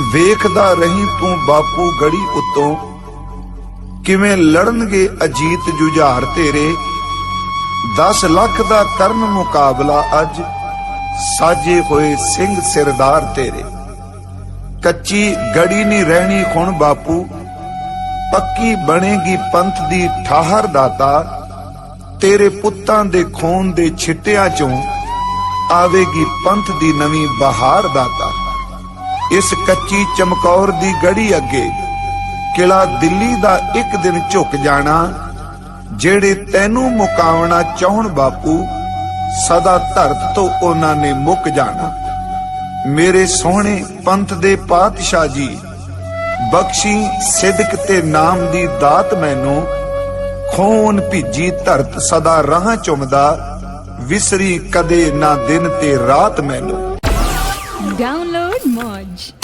ਵੇਖਦਾ ਰਹੀ ਤੂੰ ਬਾਪੂ ਗੜੀ ਉਤੋਂ। ਕਿਵੇਂ ਲੜਨਗੇ ਅਜੀਤ ਜੁਝਾਰ ਤੇਰੇ? 10 ਲੱਖ ਦਾ ਕਰਨ ਮੁਕਾਬਲਾ ਅੱਜ, ਸਾਜੇ ਹੋਏ ਸਿੰਘ ਸਿਰਦਾਰ ਤੇਰੇ। ਕੱਚੀ ਗੜੀ ਨਹੀਂ ਰਹਿਣੀ ਹੁਣ ਬਾਪੂ, ਪੱਕੀ ਬਣੇਗੀ ਪੰਥ ਦੀ ਠਾਹਰ ਦਾਤਾ। ਤੇਰੇ ਪੁੱਤਾਂ ਦੇ ਖੂਨ ਦੇ ਛਿੱਟਿਆਂ ਚੋਂ ਆਵੇਗੀ ਪੰਥ ਦੀ ਨਵੀਂ ਬਹਾਰ ਦਾਤਾ। ਇਸ ਕੱਚੀ ਚਮਕੌਰ ਦੀ ਗੜੀ ਅੱਗੇ ਕਿਲਾ ਦਿੱਲੀ ਦਾ ਇੱਕ ਦਿਨ ਝੁਕ ਜਾਣਾ, ਜਿਹੜੇ ਤੈਨੂੰ ਮੁਕਾਵਣਾ ਚਾਹਣ ਬਾਪੂ, ਸਦਾ ਧਰਤ ਤੋਂ ਉਹਨਾਂ ਨੇ ਮੁੱਕ ਜਾਣਾ। ਮੇਰੇ ਸੋਹਣੇ ਪੰਥ ਦੇ ਪਾਤਸ਼ਾਹ ਜੀ, ਬਖਸ਼ੀ ਸਿਦਕ ਤੇ ਨਾਮ ਦੀ ਦਾਤ ਮੈਨੂੰ, ਖੋਨ ਭਿੱਜੀ ਧਰਤ ਸਦਾ ਰਾਹ ਚੁੰਮਦਾ, ਵਿਸਰੀ ਕਦੇ ਨਾ ਦਿਨ ਤੇ ਰਾਤ ਮੈਨੂੰ। Download Modge.